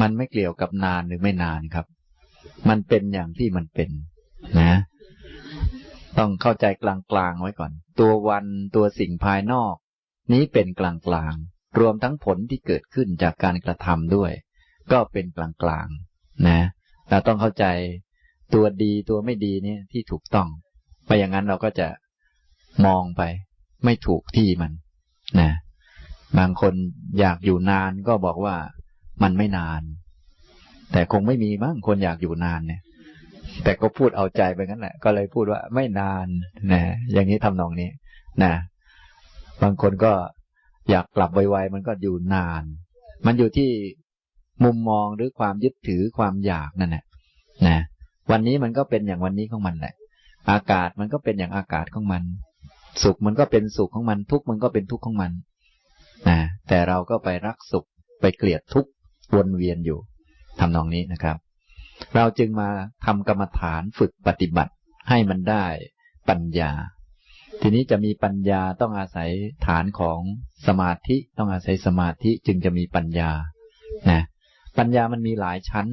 มันไม่เกี่ยวกับนานหรือไม่นานครับ มันเป็นอย่างที่มันเป็น นะ ต้องเข้าใจกลางๆไว้ก่อน ตัววันตัวสิ่งภายนอก นี้เป็นกลางๆรวมทั้งผลที่เกิดขึ้นจากการกระทำด้วย ก็เป็นกลางๆนะเราต้องเข้าใจตัวดีตัวไม่ดีเนี่ยที่ถูกต้อง ไปอย่างนั้นเราก็จะมองไป ไม่ถูกที่มัน นะ บางคนอยากอยู่นานก็บอกว่า มันไม่นาน แต่คงไม่มีมั้งคนอยากอยู่นานเนี่ย แต่ก็พูดเอาใจไปงั้นแหละ ก็เลยพูดว่าไม่นานนะอย่างนี้ทำนองนี้นะบางคนก็อยากกลับไวๆมันก็อยู่นาน มันอยู่ที่มุมมองหรือความยึดถือความอยากนั่นแหละนะวันนี้มันก็เป็นอย่างวันนี้ของมันแหละ อากาศมันก็เป็นอย่างอากาศของมัน สุขมันก็เป็นสุขของมัน ทุกข์มันก็เป็นทุกข์ของมันนะแต่เราก็ไปรักสุขไปเกลียดทุกข์ วนเวียนอยู่ทำนองนี้นะครับ เราจึงมาทำกรรมฐานฝึกปฏิบัติให้มันได้ปัญญา ทีนี้จะมีปัญญาต้องอาศัยฐานของสมาธิต้องอาศัยสมาธิจึงจะมีปัญญานะปัญญามันมีหลายชั้น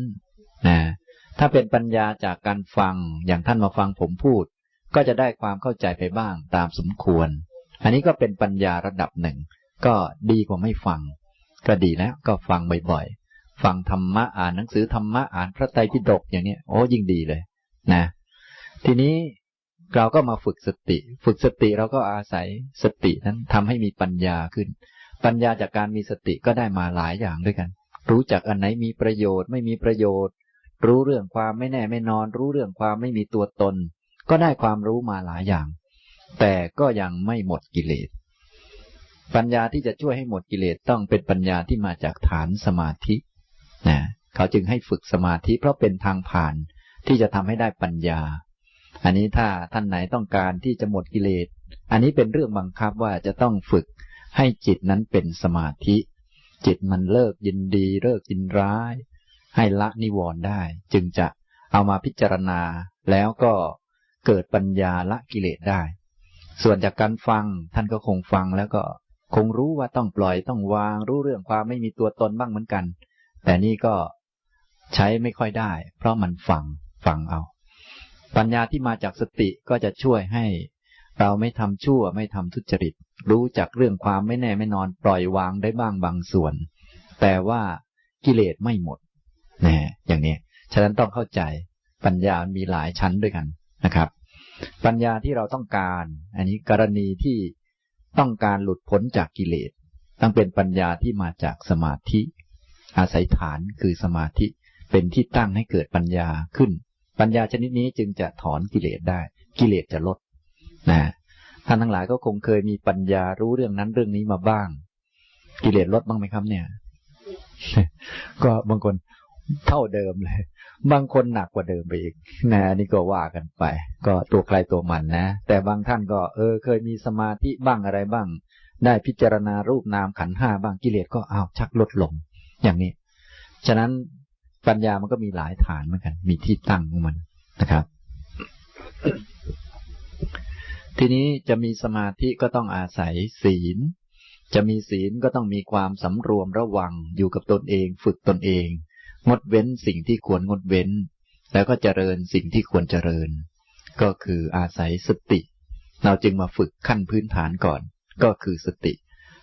นะถ้าเป็นปัญญาจากการฟังอย่างท่านมาฟังผมพูด ก็จะได้ความเข้าใจไปบ้างตามสมควร อันนี้ก็เป็นปัญญาระดับหนึ่ง ก็ดีกว่าไม่ฟัง ก็ดีแล้วก็ฟังบ่อยๆ ฟังธรรมะอ่านหนังสือธรรมะอ่านพระไตรปิฎกอย่างนี้โอ้ยิ่งดีเลยนะ ทีนี้เราก็มาฝึกสติ ฝึกสติเราก็อาศัยสตินั้นทำให้มีปัญญาขึ้น ปัญญาจากการมีสติก็ได้มาหลายอย่างด้วยกัน รู้จักอันไหนมีประโยชน์ไม่มีประโยชน์ รู้เรื่องความไม่แน่ไม่นอน รู้เรื่องความไม่มีตัวตน ก็ได้ความรู้มาหลายอย่าง แต่ก็ยังไม่หมดกิเลส ปัญญาที่จะช่วยให้หมดกิเลสต้องเป็นปัญญาที่มาจากฐานสมาธิ นะเขาจึงให้ฝึกสมาธิเพราะเป็นทางผ่านที่จะทำให้ได้ปัญญา อันนี้ถ้าท่านไหนต้องการที่จะหมดกิเลส อันนี้เป็นเรื่องบังคับว่าจะต้องฝึกให้จิตนั้นเป็นสมาธิ จิตมันเลิกยินดี เลิกยินร้าย ให้ละนิวรณ์ได้ จึงจะเอามาพิจารณาแล้วก็เกิดปัญญาละกิเลสได้ ส่วนจากการฟังท่านก็คงฟังแล้วก็คงรู้ว่าต้องปล่อยต้องวางรู้เรื่องความไม่มีตัวตนบ้างเหมือนกัน แต่นี่ก็ใช้ไม่ค่อยได้ เพราะมันฟังฟังเอา ปัญญาที่มาจากสติก็จะช่วยให้ เราไม่ทำชั่วไม่ทำทุจริต รู้จักเรื่องความไม่แน่ไม่นอนปล่อยวางได้บ้างบางส่วน แต่ว่ากิเลสไม่หมดนะอย่างนี้ฉะนั้นต้องเข้าใจปัญญามีหลายชั้นด้วยกันนะครับ ปัญญาที่เราต้องการ อันนี้กรณีที่ต้องการหลุดพ้นจากกิเลสต้องเป็นปัญญาที่มาจากสมาธิ อาศัยฐานคือสมาธิเป็นที่ตั้งให้เกิดปัญญาขึ้น ปัญญาชนิดนี้จึงจะถอนกิเลสได้ กิเลสจะลดนะท่านทั้งหลายก็คงเคยมีปัญญารู้เรื่องนั้นเรื่องนี้มาบ้าง กิเลสลดบ้างไหมครับเนี่ย ก็บางคนเท่าเดิมเลย บางคนหนักกว่าเดิมไปอีกนะนี่ก็ว่ากันไป ก็ตัวใครตัวมันนะ แต่บางท่านก็ เออ เคยมีสมาธิบ้างอะไรบ้าง ได้พิจารณารูปนามขันห้าบ้างกิเลสก็อ้าวชักลดลง อย่างนี้ ฉะนั้นปัญญามันก็มีหลายฐานเหมือนกัน มีที่ตั้งของมันนะครับ ทีนี้จะมีสมาธิก็ต้องอาศัยศีล จะมีศีลก็ต้องมีความสำรวมระวังอยู่กับตนเอง ฝึกตนเอง งดเว้นสิ่งที่ควรงดเว้น แล้วก็เจริญสิ่งที่ควรเจริญ ก็คืออาศัยสติ เราจึงมาฝึกขั้นพื้นฐานก่อน ก็คือสติ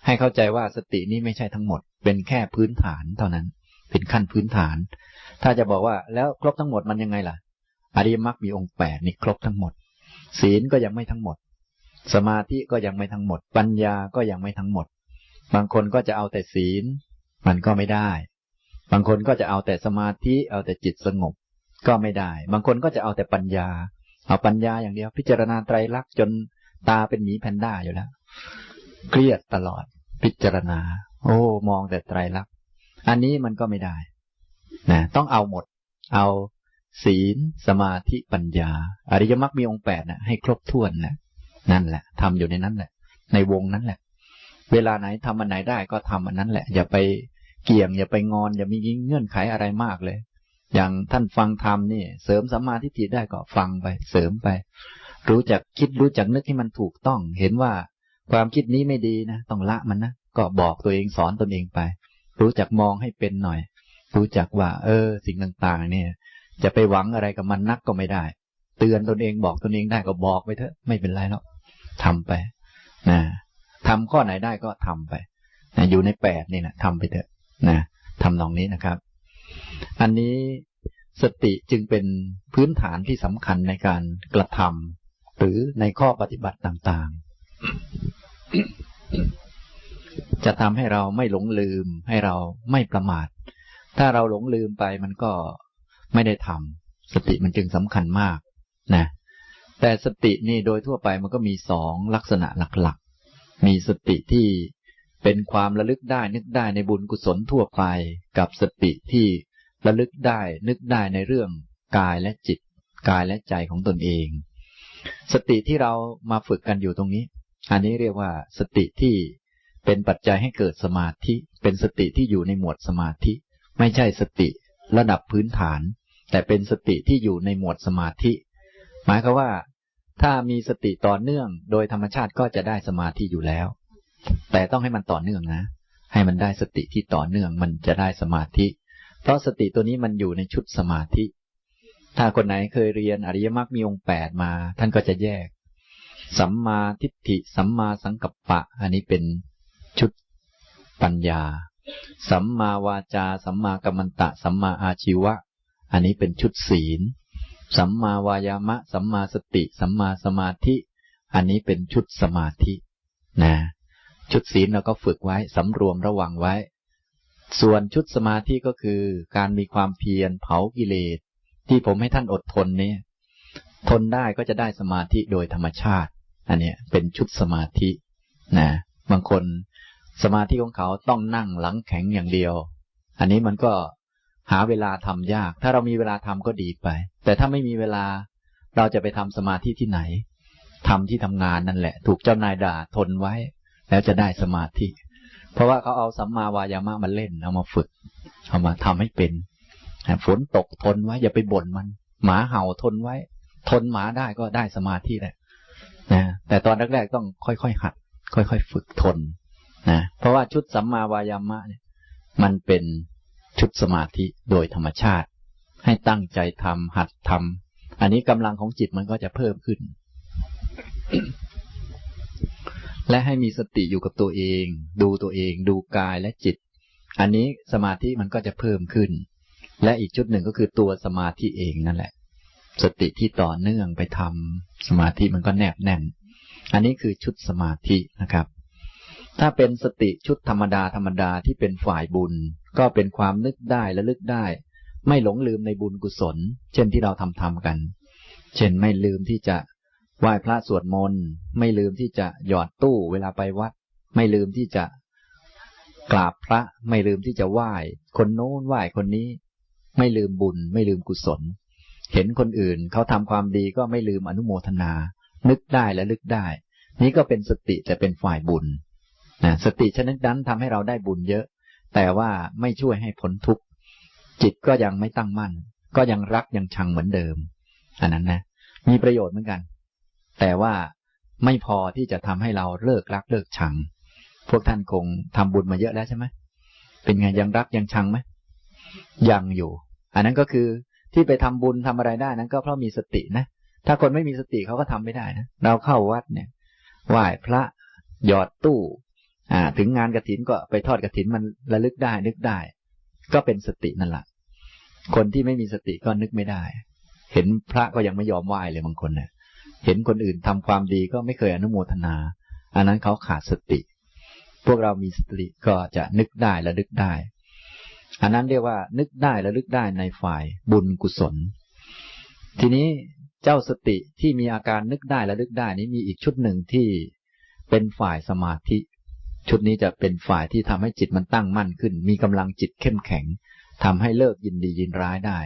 ให้เข้าใจว่าสตินี้ไม่ใช่ทั้งหมด เป็นแค่พื้นฐานเท่านั้น เป็นขั้นพื้นฐาน ถ้าจะบอกว่าแล้วครบทั้งหมดมันยังไงล่ะ อริยมรรคมีองค์แปดนี่ครบทั้งหมด ศีลก็ยังไม่ทั้งหมด สมาธิก็ยังไม่ทั้งหมด ปัญญาก็ยังไม่ทั้งหมด บางคนก็จะเอาแต่ศีล มันก็ไม่ได้ บางคนก็จะเอาแต่สมาธิเอาแต่จิตสงบ ก็ไม่ได้ บางคนก็จะเอาแต่ปัญญา เอาปัญญาอย่างเดียว พิจารณาไตรลักษณ์จนตาเป็นหมีแพนด้าอยู่แล้ว เครียดตลอดพิจารณา โอ้ มองแต่ไตรลักษณ์อันนี้มันก็ไม่ได้นะต้องเอาหมด เอาศีล สมาธิปัญญา อริยมรรคมีองค์แปดนะให้ครบถ้วนนะนั่นแหละทำอยู่ในนั้นแหละ ในวงนั้นแหละ เวลาไหนทำอันไหนได้ก็ทำอันนั้นแหละ อย่าไปเกี่ยง อย่าไปงอน อย่ามีเงื่อนไขอะไรมากเลย อย่างท่านฟังธรรมนี่ เสริมสัมมาทิฏฐิได้ก็ฟังไป เสริมไป รู้จักคิดรู้จักนึกให้มันถูกต้อง เห็นว่าความคิดนี้ไม่ดีนะต้องละมันนะ ก็บอกตัวเองสอนตนเองไป รู้จักมองให้เป็นหน่อย รู้จักว่า เออ สิ่งต่างๆ เนี่ย จะไปหวังอะไรกับมันนักก็ไม่ได้ เตือนตนเองบอกตนเองได้ก็บอกไปเถอะไม่เป็นไรหรอกทำไปนะทำข้อไหนได้ก็ทำไปนะอยู่ในแปดนี่นะทำไปเถอะนะทำนองนี้นะครับ อันนี้สติจึงเป็นพื้นฐานที่สำคัญในการกระทำหรือในข้อปฏิบัติต่าง ๆ จะทำให้เราไม่หลงลืม ให้เราไม่ประมาท ถ้าเราหลงลืมไปมันก็ไม่ได้ทำสติมันจึงสำคัญมากนะแต่สตินี่โดยทั่วไปมันก็มีสองลักษณะหลักๆ มีสติที่เป็นความระลึกได้นึกได้ในบุญกุศลทั่วไป กับสติที่ระลึกได้นึกได้ในเรื่องกายและจิต กายและใจของตนเอง สติที่เรามาฝึกกันอยู่ตรงนี้ อันนี้เรียกว่าสติที่ เป็นปัจจัยให้เกิดสมาธิ เป็นสติที่อยู่ในหมวดสมาธิ ไม่ใช่สติระดับพื้นฐาน แต่เป็นสติที่อยู่ในหมวดสมาธิ หมายคือว่า ถ้ามีสติต่อเนื่องโดยธรรมชาติก็จะได้สมาธิอยู่แล้ว แต่ต้องให้มันต่อเนื่องนะ ให้มันได้สติที่ต่อเนื่องมันจะได้สมาธิ เพราะสติตัวนี้มันอยู่ในชุดสมาธิ ถ้าคนไหนเคยเรียนอริยมรรคมีองค์แปดมา ท่านก็จะแยก สัมมาทิฏฐิ สัมมาสังกัปปะ อันนี้เป็น ชุดปัญญา สัมมาวาจา สัมมากัมมันตะ สัมมาอาชีวะ อันนี้เป็นชุดศีล สัมมาวายามะ สัมมาสติ สัมมาสมาธิ อันนี้เป็นชุดสมาธิ นะ ชุดศีลเราก็ฝึกไว้สำรวมระวังไว้ ส่วนชุดสมาธิก็คือ การมีความเพียรเผากิเลส ที่ผมให้ท่านอดทนเนี่ย ทนได้ก็จะได้สมาธิโดยธรรมชาติ อันนี้เป็นชุดสมาธิ นะ บางคน สมาธิของเขาต้องนั่งหลังแข็งอย่างเดียว อันนี้มันก็หาเวลาทำยาก ถ้าเรามีเวลาทำก็ดีไป แต่ถ้าไม่มีเวลาเราจะไปทำสมาธิที่ไหนทำที่ทำงานนั่นแหละ ถูกเจ้านายด่าทนไว้ แล้วจะได้สมาธิ เพราะว่าเขาเอาสัมมาวายามะมาเล่นเอามาฝึก เอามาทำให้เป็นฝนตกทนไว้อย่าไปบ่นมัน หมาเห่าทนไว้ ทนหมาได้ก็ได้สมาธิแหละนะแต่ตอนแรกๆต้องค่อยๆหัด ค่อยๆ ฝึกทน นะเพราะว่าชุดสัมมาวายามะเนี่ย มันเป็นชุดสมาธิโดยธรรมชาติ ให้ตั้งใจทำหัดทำอันนี้กำลังของจิตมันก็จะเพิ่มขึ้น และให้มีสติอยู่กับตัวเอง ดูตัวเอง ดูกายและจิต อันนี้สมาธิมันก็จะเพิ่มขึ้น และอีกชุดหนึ่งก็คือตัวสมาธิเองนั่นแหละ สติที่ต่อเนื่องไปทำสมาธิมันก็แนบแน่น อันนี้คือชุดสมาธินะครับ ถ้าเป็นสติชุดธรรมดาธรรมดาที่เป็นฝ่ายบุญ ก็เป็นความนึกได้และลึกได้ ไม่หลงลืมในบุญกุศล เช่นที่เราทำทำกัน เช่นไม่ลืมที่จะไหว้พระสวดมนต์ไม่ลืมที่จะหยอดตู้เวลาไปวัด ไม่ลืมที่จะกราบพระไม่ลืมที่จะไหว้ คนโน้นไหว้คนนี้ ไม่ลืมบุญ ไม่ลืมกุศล เห็นคนอื่นเขาทำความดีก็ไม่ลืมอนุโมทนา นึกได้และลึกได้ นี้ก็เป็นสติแต่เป็นฝ่ายบุญ นะสติชนิดนั้นทำให้เราได้บุญเยอะ แต่ว่าไม่ช่วยให้พ้นทุกข์จิตก็ยังไม่ตั้งมั่น ก็ยังรักยังชังเหมือนเดิม อันนั้นนะ มีประโยชน์เหมือนกัน แต่ว่าไม่พอที่จะทำให้เราเลิกรักเลิกชัง พวกท่านคงทำบุญมาเยอะแล้วใช่ไหมเป็นไงยังรักยังชังไหมยังอยู่ อันนั้นก็คือที่ไปทำบุญทำอะไรได้นั้น ก็เพราะมีสตินะถ้าคนไม่มีสติเขาก็ทำไม่ได้นะเราเข้าวัดเนี่ยไหว้พระหยอดตู้ อ่า ถึงงานกระถินก็ไปทอดกระถินมันระลึกได้ นึกได้ ก็เป็นสตินั่นแหละคนที่ไม่มีสติก็นึกไม่ได้ เห็นพระก็ยังไม่ยอมไหว้เลยบางคนเนี่ยเห็นคนอื่นทำความดีก็ไม่เคยอนุโมทนา อันนั้นเขาขาดสติ พวกเรามีสติก็จะนึกได้และลึกได้ อันนั้นเรียกว่า นึกได้และลึกได้ในฝ่ายบุญกุศล ทีนี้เจ้าสติที่มีอาการนึกได้และลึกได้นี้มีอีกชุดหนึ่งที่เป็นฝ่ายสมาธิ ชุดนี้จะเป็นฝ่ายที่ทำให้จิตมันตั้งมั่นขึ้น มีกำลังจิตเข้มแข็งทำให้เลิกยินดียินร้ายได้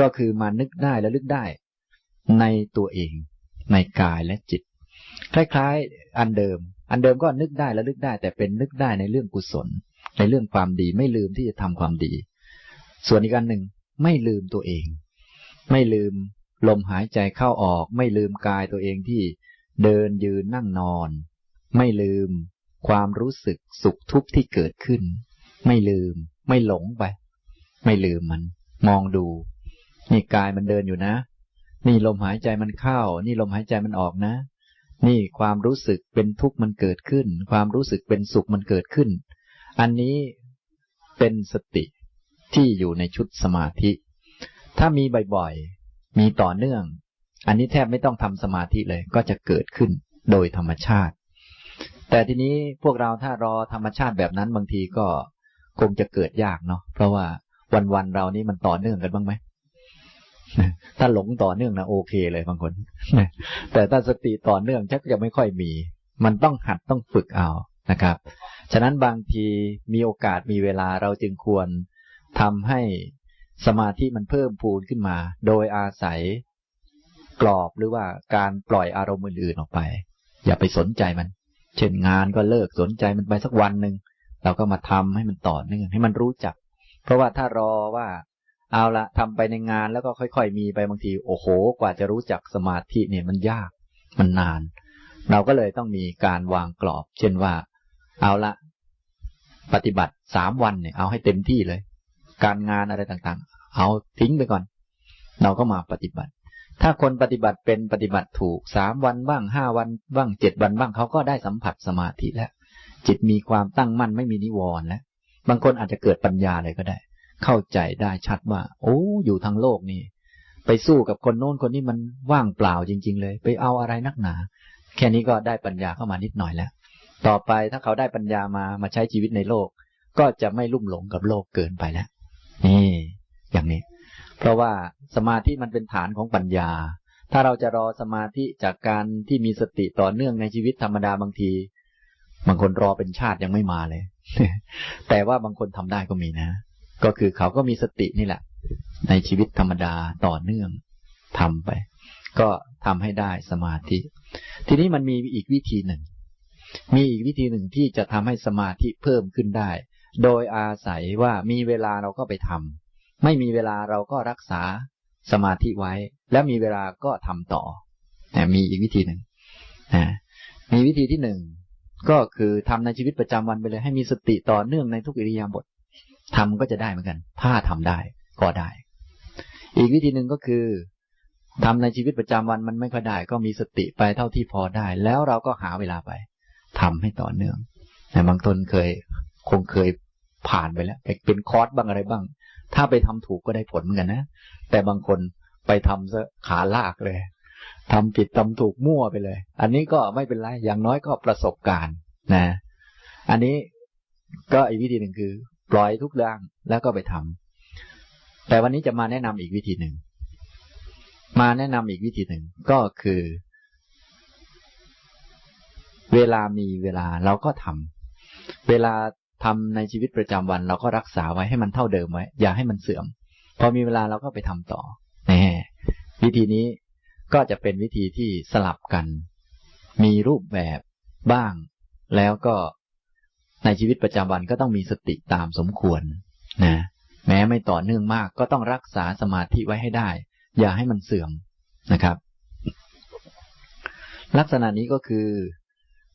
ก็คือมานึกได้และลึกได้ ในตัวเอง ในกายและจิต คล้ายๆ อันเดิม อันเดิมก็นึกได้และลึกได้ แต่เป็นนึกได้ในเรื่องกุศล ในเรื่องความดีไม่ลืมที่จะทำความดี ส่วนอีกอันหนึ่งไม่ลืมตัวเอง ไม่ลืมลมหายใจเข้าออก ไม่ลืมกายตัวเองที่เดินยืนนั่งนอน ไม่ลืม ความรู้สึกสุขทุกข์ที่เกิดขึ้น ไม่ลืม ไม่หลงไป ไม่ลืมมัน มองดู นี่กายมันเดินอยู่นะ นี่ลมหายใจมันเข้า นี่ลมหายใจมันออกนะ นี่ความรู้สึกเป็นทุกข์มันเกิดขึ้น ความรู้สึกเป็นสุขมันเกิดขึ้น อันนี้เป็นสติที่อยู่ในชุดสมาธิ ถ้ามีบ่อยๆ มีต่อเนื่อง อันนี้แทบไม่ต้องทำสมาธิเลยก็จะเกิดขึ้นโดยธรรมชาติ แต่ทีนี้พวกเราถ้ารอธรรมชาติแบบนั้นบางทีก็คงจะเกิดยากเนาะเพราะว่าวันๆเรานี่มันต่อเนื่องกันบ้างไหมถ้าหลงต่อเนื่องนะโอเคเลยบางคนแต่ถ้าสติต่อเนื่องชักจะไม่ค่อยมี มันต้องหัดต้องฝึกเอานะครับ ฉะนั้นบางทีมีโอกาสมีเวลาเราจึงควรทำให้สมาธิมันเพิ่มพูนขึ้นมา โดยอาศัยกรอบหรือว่าการปล่อยอารมณ์อื่นๆออกไป อย่าไปสนใจมัน เช่นงานก็เลิกสนใจมันไปสักวันหนึ่งเราก็มาทำให้มันต่อเนื่องให้มันรู้จัก เพราะว่าถ้ารอว่า เอาละทำไปในงานแล้วก็ค่อย ๆ มีไปบางที โอ้โห กว่าจะรู้จักสมาธิเนี่ยมันยากมันนาน เราก็เลยต้องมีการวางกรอบ เช่นว่า เอาละปฏิบัติสามวันเนี่ยเอาให้เต็มที่เลย การงานอะไรต่างๆ เอาทิ้งไปก่อน เราก็มาปฏิบัติ ถ้าคนปฏิบัติเป็นปฏิบัติถูกสามวันบ้างห้าวันบ้างเจ็ดวันบ้างเขาก็ได้สัมผัสสมาธิแล้ว จิตมีความตั้งมั่นไม่มีนิวรณ์แล้วบางคนอาจจะเกิดปัญญาเลยก็ได้ เข้าใจได้ชัดว่า โอ้อยู่ทางโลกนี่ ไปสู้กับคนโน้นคนนี้มันว่างเปล่าจริง ๆ เลย ไปเอาอะไรนักหนา แค่นี้ก็ได้ปัญญาเข้ามานิดหน่อยแล้ว ต่อไปถ้าเขาได้ปัญญามามาใช้ชีวิตในโลก ก็จะไม่ลุ่มหลงกับโลกเกินไปแล้วนี่ อย่างนี้ เพราะว่าสมาธิมันเป็นฐานของปัญญา ถ้าเราจะรอสมาธิจากการที่มีสติต่อเนื่องในชีวิตธรรมดาบางที บางคนรอเป็นชาติยังไม่มาเลย แต่ว่าบางคนทำได้ก็มีนะ ก็คือเขาก็มีสตินี่แหละ ในชีวิตธรรมดาต่อเนื่องทำไป ก็ทำให้ได้สมาธิ ทีนี้มันมีอีกวิธีหนึ่ง มีอีกวิธีหนึ่งที่จะทำให้สมาธิเพิ่มขึ้นได้ โดยอาศัยว่ามีเวลาเราก็ไปทำ ไม่มีเวลาเราก็รักษาสมาธิไว้ แล้วมีเวลาก็ทำต่อมีอีกวิธีหนึ่งมีวิธีที่หนึ่งก็คือทำในชีวิตประจำวันไปเลย ให้มีสติต่อเนื่องในทุกอิริยาบถทำก็จะได้เหมือนกัน ถ้าทำได้ก็ได้ อีกวิธีหนึ่งก็คือทำในชีวิตประจำวันมันไม่ค่อยได้ ก็มีสติไปเท่าที่พอได้ แล้วเราก็หาเวลาไปทำให้ต่อเนื่องแต่บางทนเคยคงเคยผ่านไปแล้วเป็นคอร์สบ้างอะไรบ้าง ถ้าไปทำถูกก็ได้ผลเหมือนกันนะ แต่บางคนไปทำซะขาลากเลยทำผิดทำถูกมั่วไปเลย อันนี้ก็ไม่เป็นไร อย่างน้อยก็ประสบการณ์นะ อันนี้ก็อีกวิธีหนึ่งคือ ปล่อยทุกเรื่องแล้วก็ไปทำแต่วันนี้จะมาแนะนำอีกวิธีหนึ่ง มาแนะนำอีกวิธีหนึ่งก็คือ เวลามีเวลาเราก็ทำเวลา ทำในชีวิตประจำวัน เราก็รักษาไว้ให้มันเท่าเดิมไว้ อย่าให้มันเสื่อม พอมีเวลาเราก็ไปทำต่อแน่วิธีนี้ก็จะเป็นวิธีที่สลับกัน มีรูปแบบบ้าง แล้วก็ในชีวิตประจำวันก็ต้องมีสติตามสมควรนะแม้ไม่ต่อเนื่องมาก ก็ต้องรักษาสมาธิไว้ให้ได้ อย่าให้มันเสื่อมนะครับ ลักษณะนี้ก็คือ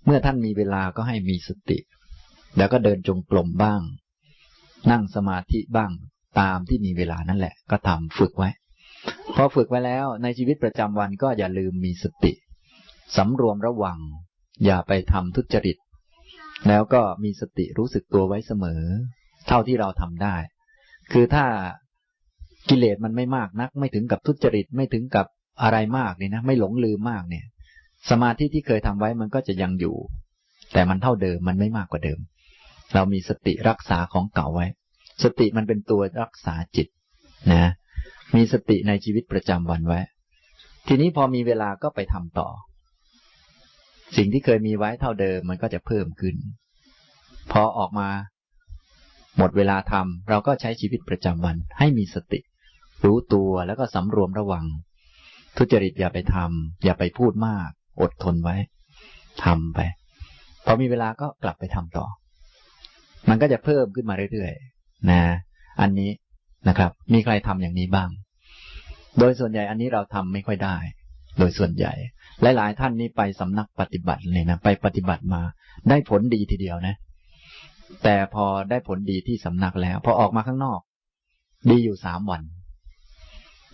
เมื่อท่านมีเวลาก็ให้มีสติ แล้วก็เดินจงกรมบ้าง นั่งสมาธิบ้างตามที่มีเวลานั่นแหละ ก็ทำฝึกไว้พอฝึกไว้แล้วในชีวิตประจำวันก็อย่าลืมมีสติสำรวมระวัง อย่าไปทำทุจริต แล้วก็มีสติรู้สึกตัวไว้เสมอ เท่าที่เราทำได้ คือถ้ากิเลสมันไม่มากนัก ไม่ถึงกับทุจริตไม่ถึงกับอะไรมากเนี่ยนะ ไม่หลงลืมมากเนี่ย สมาธิที่เคยทำไว้มันก็จะยังอยู่ แต่มันเท่าเดิมมันไม่มากกว่าเดิม เรามีสติรักษาของเก่าไว้ สติมันเป็นตัวรักษาจิตนะ มีสติในชีวิตประจำวันไว้ ทีนี้พอมีเวลาก็ไปทำต่อ สิ่งที่เคยมีไว้เท่าเดิมมันก็จะเพิ่มขึ้น พอออกมา หมดเวลาทำเราก็ใช้ชีวิตประจำวัน ให้มีสติ รู้ตัวแล้วก็สำรวมระวัง ทุจริตอย่าไปทำอย่าไปพูดมาก อดทนไว้ทำไป พอมีเวลาก็กลับไปทำต่อ มันก็จะเพิ่มขึ้นมาเรื่อยๆนะ อันนี้นะครับ มีใครทำอย่างนี้บ้าง โดยส่วนใหญ่อันนี้เราทำไม่ค่อยได้ โดยส่วนใหญ่ หลายๆท่านนี้ไปสำนักปฏิบัติเลยนะ ไปปฏิบัติมา ได้ผลดีทีเดียวนะ แต่พอได้ผลดีที่สำนักแล้ว พอออกมาข้างนอก ดีอยู่สามวัน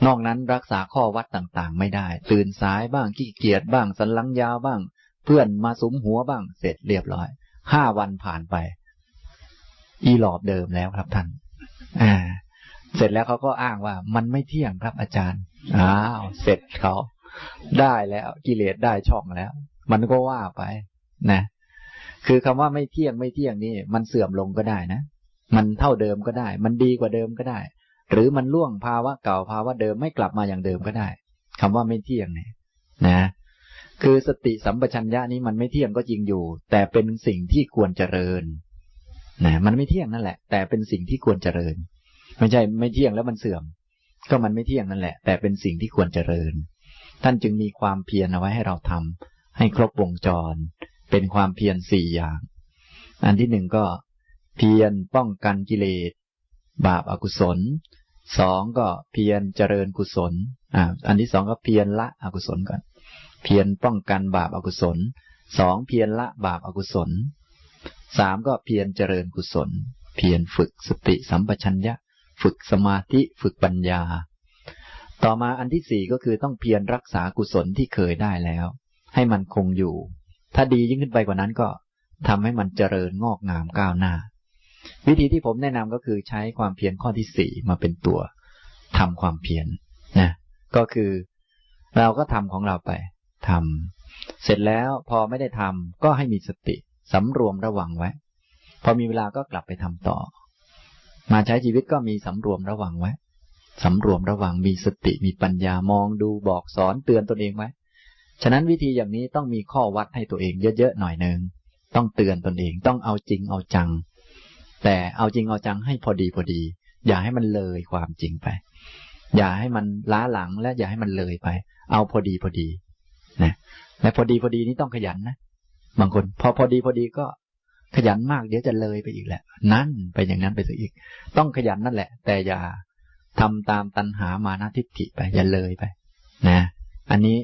นอกนั้นรักษาข้อวัดต่างๆ ไม่ได้ ตื่นสายบ้างขี้เกียจบ้าง สันหลังยาวบ้าง เพื่อนมาสุมหัวบ้าง เสร็จเรียบร้อย ห้าวันผ่านไป อีหลอบเดิมแล้วครับท่าน อ่า เสร็จแล้วเขาก็อ้างว่า มันไม่เที่ยงครับอาจารย์ อ้าว เสร็จเขาได้แล้วกิเลสได้ช่องแล้ว มันก็ว่าไป นะ คือคำว่าไม่เที่ยงไม่เที่ยงนี่ มันเสื่อมลงก็ได้นะ มันเท่าเดิมก็ได้ มันดีกว่าเดิมก็ได้ หรือมันล่วงภาวะเก่าภาวะเดิมไม่กลับมาอย่างเดิมก็ได้คำว่าไม่เที่ยงเนี่ยนะ คือสติสัมปชัญญะนี้มันไม่เที่ยงก็จริงอยู่ แต่เป็นสิ่งที่ควรเจริญ นะมันไม่เที่ยงนั่นแหละ แต่เป็นสิ่งที่ควรเจริญ ไม่ใช่ไม่เที่ยงแล้วมันเสื่อม ก็มันไม่เที่ยงนั่นแหละ แต่เป็นสิ่งที่ควรเจริญ ท่านจึงมีความเพียรเอาไว้ให้เราทำให้ครบวงจร เป็นความเพียรสี่อย่าง อันที่หนึ่งก็ เพียรป้องกันกิเลสบาปอากุศลสองก็เพียรเจริญกุศลอ่าอันที่สองก็เพียรละอกุศลก่อน เพียรป้องกันบาปอากุศลสองเพียรละบาปอากุศล สามก็เพียรเจริญกุศล เพียรฝึกสติสัมปชัญญะ ฝึกสมาธิฝึกปัญญา ต่อมาอันที่สี่ก็คือต้องเพียรรักษากุศลที่เคยได้แล้ว ให้มันคงอยู่ ถ้าดียิ่งขึ้นไปกว่านั้นก็ทำให้มันเจริญงอกงามก้าวหน้า วิธีที่ผมแนะนำก็คือใช้ความเพียรข้อที่สี่มาเป็นตัวทำความเพียรนะก็คือเราก็ทำของเราไปทำเสร็จแล้วพอไม่ได้ทำก็ให้มีสติ สำรวมระวังไว้ พอมีเวลาก็กลับไปทำต่อ มาใช้ชีวิตก็มีสำรวมระวังไว้สำรวมระวังมีสติมีปัญญามองดูบอกสอนเตือนตนเองไว้ฉะนั้นวิธีอย่างนี้ต้องมีข้อวัดให้ตัวเองเยอะๆหน่อยหนึ่งต้องเตือนตนเองต้องเอาจริงเอาจัง แต่เอาจริงเอาจังให้พอดีพอดี อย่าให้มันเลยความจริงไป อย่าให้มันล้าหลังและอย่าให้มันเลยไป เอาพอดีพอดีนะและพอดีพอดีนี้ต้องขยันนะ บางคน พอพอดีพอดีก็ขยันมากเดี๋ยวจะเลยไปอีกแหละ นั่นไปอย่างนั้นไปซะอีก ต้องขยันนั่นแหละ แต่อย่าทำตามตัณหามานาทิฏฐิไปอย่าเลยไป นะ อันนี้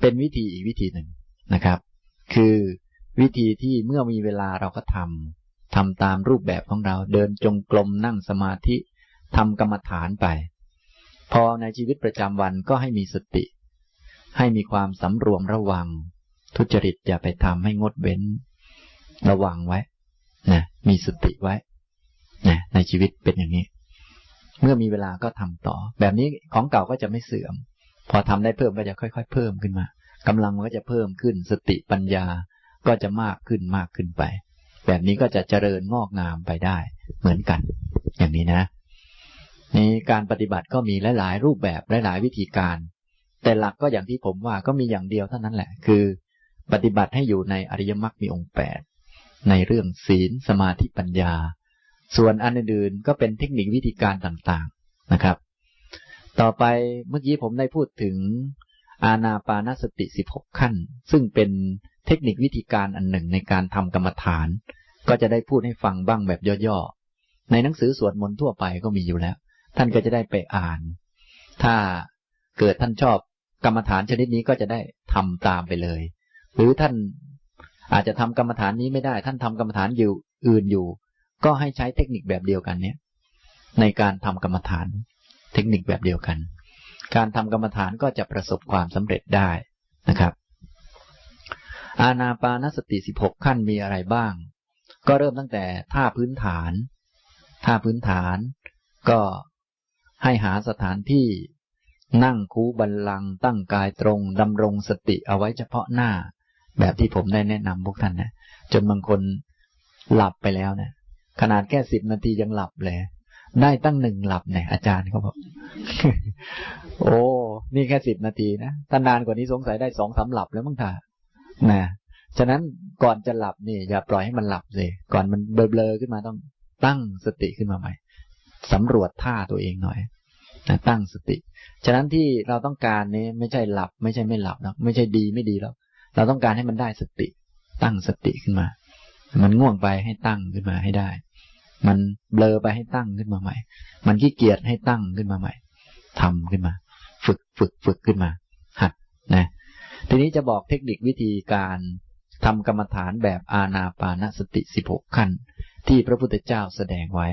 เป็นวิธีอีกวิธีหนึ่งนะครับ คือวิธีที่เมื่อมีเวลาเราก็ทำทำตามรูปแบบของเรา เดินจงกรมนั่งสมาธิทำกรรมฐานไป พอในชีวิตประจำวันก็ให้มีสติ ให้มีความสำรวมระวัง ทุจริตอย่าไปทำให้งดเว้น ระวังไว้นะมีสติไว้นะในชีวิตเป็นอย่างนี้ เมื่อมีเวลาก็ทำต่อ แบบนี้ของเก่าก็จะไม่เสื่อม พอทำได้เพิ่มก็จะค่อย ๆ เพิ่มขึ้นมากำลังมันก็จะเพิ่มขึ้น สติปัญญาก็จะมากขึ้นมากขึ้นไป แบบนี้ก็จะเจริญงอกงามไปได้ เหมือนกัน อย่างนี้นะนี่การปฏิบัติก็มีหลาย ๆ รูปแบบหลาย ๆ วิธีการ แต่หลักก็อย่างที่ผมว่าก็มีอย่างเดียวเท่านั้นแหละ คือ ปฏิบัติให้อยู่ในอริยมรรคมีองค์แปดในเรื่องศีลสมาธิปัญญา ส่วนอันอื่นๆก็เป็นเทคนิควิธีการต่างๆนะครับ ต่อไปเมื่อกี้ผมได้พูดถึงอาณาปานสติ 16 ขั้น ซึ่งเป็นเทคนิควิธีการอันหนึ่งในการทำกรรมฐาน ก็จะได้พูดให้ฟังบ้างแบบย่อๆ ในหนังสือสวดมนต์ทั่วไปก็มีอยู่แล้ว ท่านก็จะได้ไปอ่าน ถ้าเกิดท่านชอบกรรมฐานชนิดนี้ก็จะได้ทำตามไปเลย หรือท่านอาจจะทำกรรมฐานนี้ไม่ได้ ท่านทำกรรมฐานอยู่อื่นอยู่ ก็ให้ใช้เทคนิคแบบเดียวกันเนี้ยในการทำกรรมฐาน เทคนิคแบบเดียวกัน การทำกรรมฐานก็จะประสบความสำเร็จได้นะครับ อาณาปานสติ16ขั้นมีอะไรบ้าง ก็เริ่มตั้งแต่ท่าพื้นฐานท่าพื้นฐาน ก็ให้หาสถานที่นั่งคูบันลังตั้งกายตรงดำรงสติเอาไว้เฉพาะหน้า แบบที่ผมได้แนะนำพวกท่านนะจนบางคนหลับไปแล้วนะขนาดแค่สิบนาทียังหลับเลย ได้ตั้งหนึ่งหลับเนี่ยอาจารย์เขาบอกโอ้นี่แค่สิบนาทีนะถ้านานกว่านี้สงสัยได้สองสาหลับแล้วมั้งท่านะฉะนั้นก่อนจะหลับนี่อย่าปล่อยให้มันหลับเลยก่อนมันเบลอๆขึ้นมาต้องตั้งสติขึ้นมาใหม่สำรวจท่าตัวเองหน่อยนะตั้งสติ ฉะนั้นที่เราต้องการนี้ไม่ใช่หลับ ไม่ใช่ไม่หลับนะไม่ใช่ดีไม่ดีแล้ว เราต้องการให้มันได้สติ ตั้งสติขึ้นมา มันง่วงไปให้ตั้งขึ้นมาให้ได้ มันเบลอไปให้ตั้งขึ้นมาใหม่ มันขี้เกียจให้ตั้งขึ้นมาใหม่ทำขึ้นมา ฝึกฝึกฝึกขึ้นมา หัดนะ ทีนี้จะบอกเทคนิควิธีการทำกรรมฐานแบบอาณาปานสติ16ขั้น ที่พระพุทธเจ้าแสดงไว้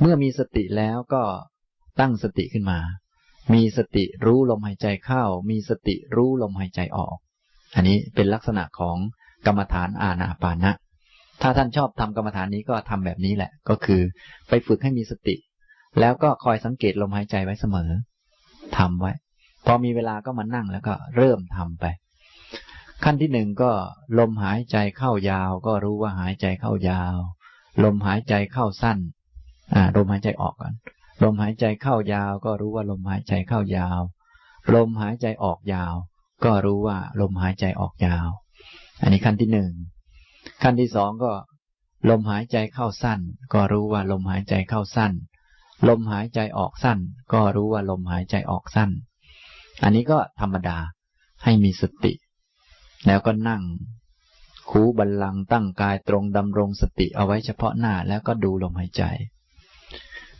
เมื่อมีสติแล้วก็ตั้งสติขึ้นมา มีสติรู้ลมหายใจเข้า มีสติรู้ลมหายใจออก อันนี้เป็นลักษณะของกรรมฐานอาณาปานะ ถ้าท่านชอบทำกรรมฐานนี้ก็ทำแบบนี้แหละ ก็คือไปฝึกให้มีสติ แล้วก็คอยสังเกตลมหายใจไว้เสมอทำไว้ พอมีเวลาก็มานั่งแล้วก็เริ่มทำไป ขั้นที่หนึ่งก็ลมหายใจเข้ายาว ก็รู้ว่าหายใจเข้ายาว ลมหายใจเข้าสั้นอ่าลมหายใจออกก่อนลมหายใจเข้ายาว ก็รู้ว่าลมหายใจเข้ายาว ลมหายใจออกยาว ก็รู้ว่าลมหายใจออกยาว อันนี้ขั้นที่หนึ่ง ขั้นที่สองก็ ลมหายใจเข้าสั้น ก็รู้ว่าลมหายใจเข้าสั้น ลมหายใจออกสั้น ก็รู้ว่าลมหายใจออกสั้น อันนี้ก็ธรรมดาให้มีสติ แล้วก็นั่ง คูบัลลังก์ตั้งกายตรงดำรงสติเอาไว้เฉพาะหน้าแล้วก็ดูลมหายใจ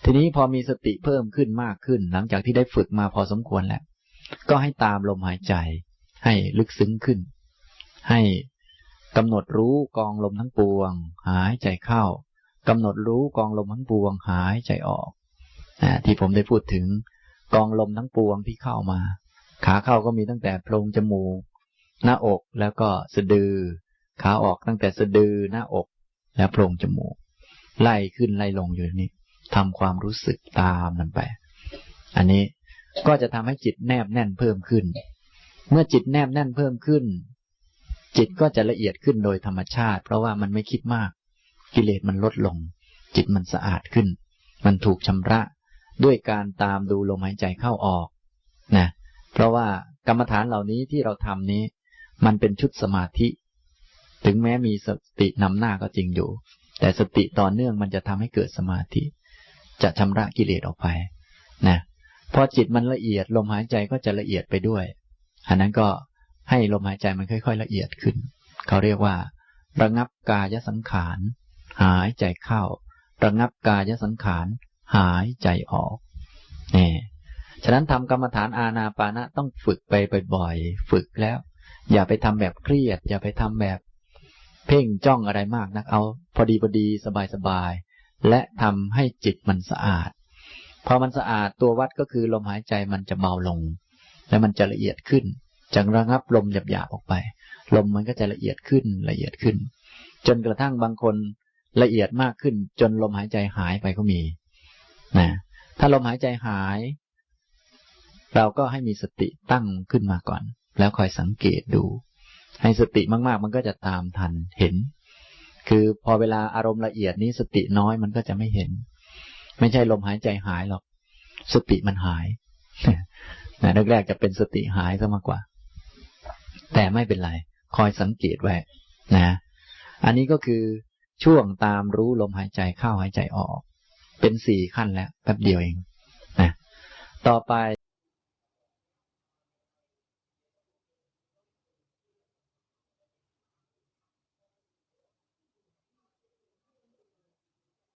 ทีนี้พอมีสติเพิ่มขึ้นมากขึ้น หลังจากที่ได้ฝึกมาพอสมควรแล้วก็ให้ตามลมหายใจ ให้ลึกซึ้งขึ้น ให้กำหนดรู้กองลมทั้งปวง หายใจเข้ากำหนดรู้กองลมทั้งปวง หายใจออกอที่ผมได้พูดถึงกองลมทั้งปวงที่เข้ามา ขาเข้าก็มีตั้งแต่โพรงจมูก หน้าอกแล้วก็สะดือ ขาออกตั้งแต่สะดือหน้าอก แล้วโพรงจมูก ไล่ขึ้นไล่ลงอยู่นี่ทำความรู้สึกตามมันไป อันนี้ก็จะทำให้จิตแนบแน่นเพิ่มขึ้น เมื่อจิตแนบแน่นเพิ่มขึ้น จิตก็จะละเอียดขึ้นโดยธรรมชาติ เพราะว่ามันไม่คิดมาก กิเลสมันลดลง จิตมันสะอาดขึ้น มันถูกชำระด้วยการตามดูลมหายใจเข้าออกนะเพราะว่ากรรมฐานเหล่านี้ที่เราทำนี้ มันเป็นชุดสมาธิ ถึงแม้มีสตินำหน้าก็จริงอยู่ แต่สติต่อเนื่องมันจะทำให้เกิดสมาธิ จะชำระกิเลสออกไปนะพอจิตมันละเอียดลมหายใจก็จะละเอียดไปด้วย อันนั้นก็ให้ลมหายใจมันค่อย ๆ ละเอียดขึ้น เขาเรียกว่า ระงับกายสังขาร หายใจเข้า ระงับกายสังขาร หายใจออกนี่ฉะนั้นทำกรรมฐานอาณาปานะต้องฝึกไปบ่อยๆฝึกแล้ว อย่าไปทำแบบเครียด อย่าไปทำแบบ เพ่งจ้องอะไรมากนักเอา พอดีพอดีสบายๆและทำให้จิตมันสะอาดพอมันสะอาดตัววัดก็คือลมหายใจมันจะเบาลง และมันจะละเอียดขึ้นจะระงับลมหยาบๆออกไป ลมมันก็จะละเอียดขึ้นละเอียดขึ้น จนกระทั่งบางคนละเอียดมากขึ้น จนลมหายใจหายไปก็มีนะถ้าลมหายใจหาย เราก็ให้มีสติตั้งขึ้นมาก่อน แล้วคอยสังเกตดู ให้สติมากๆ มันก็จะตามทันเห็น คือพอเวลาอารมณ์ละเอียดนี้สติน้อยมันก็จะไม่เห็น ไม่ใช่ลมหายใจหายหรอก สติมันหาย นะแรกๆจะเป็นสติหายซะมากกว่า แต่ไม่เป็นไร คอยสังเกตไว้นะ อันนี้ก็คือช่วงตามรู้ลมหายใจเข้าหายใจออก เป็นสี่ขั้นแล้วแป๊บเดียวเองนะต่อไป